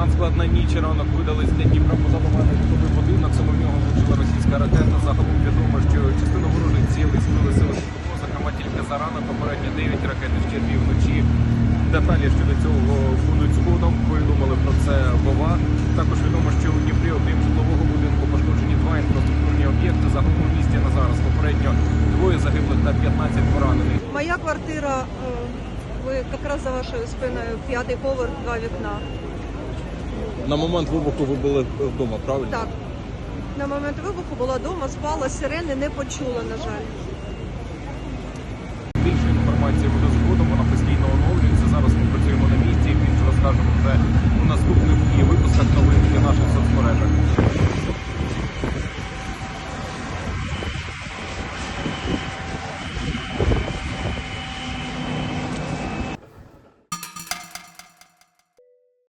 Надскладна ніч і ранок видались для Дніпра позабуваний житловий будинок. Саме в нього влучила російська ракета. Загалом відомо, що частину ворожих цілей збили сили Сухопоза, тільки за ранок, попередньо 9 ракет з червів вночі. Деталі щодо цього будуть згодом. Повідомили про це ВОВА. Також відомо, що у Дніпрі окрім житлового будинку пошкоджені два інфраструктурні об'єкти. Загалом у місті на зараз попередньо двоє загиблих та 15 поранених. Моя квартира, э, вы как раз за вашою спиною, п'ятий поверх, два вікна. На момент вибуху ви були вдома, правильно? Так. На момент вибуху була вдома, спала, сирени не почула, на жаль. Більше інформації буде згодом, вона